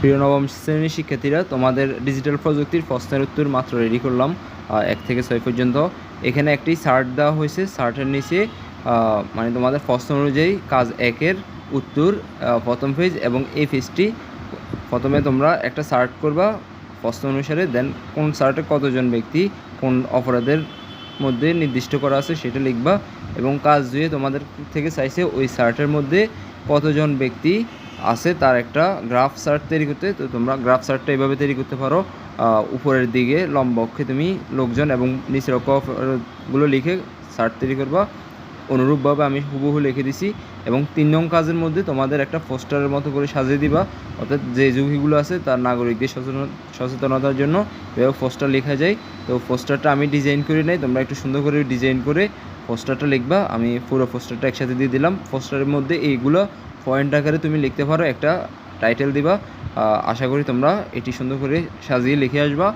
প্রিয় নবম শ্রেণির শিক্ষার্থীরা, তোমাদের ডিজিটাল প্রযুক্তির প্রশ্নের উত্তর মাত্র রেডি করলাম এক থেকে ছয় পর্যন্ত। এখানে একটি শার্ট দেওয়া হয়েছে শার্টের নিচে মানে তোমাদের প্রশ্ন অনুযায়ী কাজ একের উত্তর প্রথম পেজ এবং এই পেজটি প্রথমে তোমরা একটা সার্ট করবা, প্রশ্ন অনুসারে দেন কোন সার্টে কতজন ব্যক্তি কোন অপরাধের মধ্যে নির্দিষ্ট করা আছে সেটা লিখবা এবং কাজ দুয়ে তোমাদের থেকে চাইছে ওই সার্টের মধ্যে কতজন ব্যক্তি আছে, তার একটা গ্রাফ চার্ট তৈরি করতে, তো তোমরা গ্রাফ চার্টটা এভাবে তৈরি করতে পারো। উপরের দিকে লম্বা অক্ষে তুমি লোকজন এবং নিচের অক্ষগুলো লিখে চার্ট তৈরি করবা। অনুরূপভাবে আমি হুবহু লিখে দিছি এবং তিন নং কাজের মধ্যে তোমাদের একটা পোস্টারের মতো করে সাজিয়ে দিবা। অর্থাৎ যে ঝুঁকিগুলো আছে, তার নাগরিকদের সচেতন, সচেতনতার জন্য এভাবে পোস্টার লেখা যায়। তো পোস্টারটা আমি ডিজাইন করে নেই, তোমরা একটু সুন্দর করে ডিজাইন করে পোস্টারটা লিখবা। আমি পুরো পোস্টারটা একসাথে দিয়ে দিলাম। পোস্টারের মধ্যে এইগুলো পয়েন্ট আকারে তুমি লিখতে পারো, একটা টাইটেল দিবা। আশা করি তোমরা এটি সুন্দর করে সাজিয়ে লিখে আসবা।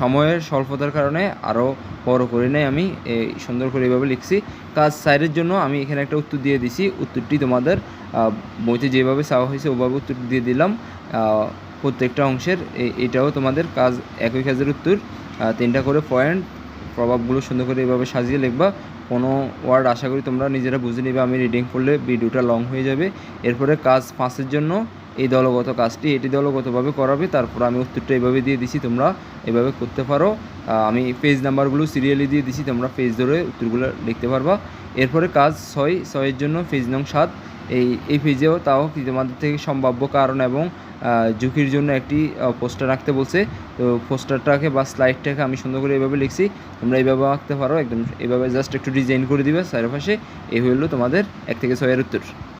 সময়ের স্বল্পতার কারণে আরও বড় করে নেই আমি এই সুন্দর করে এভাবে লিখছি। কাজ সাইডের জন্য আমি এখানে একটা উত্তর দিয়ে দিছি। উত্তরটি তোমাদের বইতে যেভাবে চাওয়া হয়েছে ওভাবে উত্তর দিয়ে দিলাম। প্রত্যেকটা অংশের এটাও তোমাদের কাজ, একই কাজের উত্তর। তিনটা করে পয়েন্ট, প্রভাবগুলো সুন্দর করে এভাবে সাজিয়ে লিখবা। কোনো ওয়ার্ড আশা করি তোমরা নিজেরা বুঝে নেবে, আমি রিডিং করলে ভিডিওটা লং হয়ে যাবে। এরপরে কাজ পাঁচের জন্য এই দলগত কাজটি এটি দলগতভাবে করাবে, তারপর আমি উত্তরটা এভাবে দিয়ে দিছি, তোমরা এভাবে করতে পারো। আমি পেজ নাম্বারগুলো সিরিয়ালি দিয়ে দিছি, তোমরা পেজ ধরে উত্তরগুলো লিখতে পারবা। এরপরে কাজ ছয়, ছয়ের জন্য পেজ নং সাত। এই এই পেজেও তাও তোমাদের থেকে সম্ভাব্য কারণ এবং ঝুঁকির জন্য একটি পোস্টার আঁকতে বলছে। তো পোস্টারটাকে বা স্লাইডটাকে আমি সুন্দর করে এইভাবে লিখছি। তোমরা এইভাবে আঁকতে পারো, একদম এভাবে জাস্ট একটু ডিজাইন করে দিবে চারপাশে। এই হলো তোমাদের এক থেকে ছয়ের উত্তর।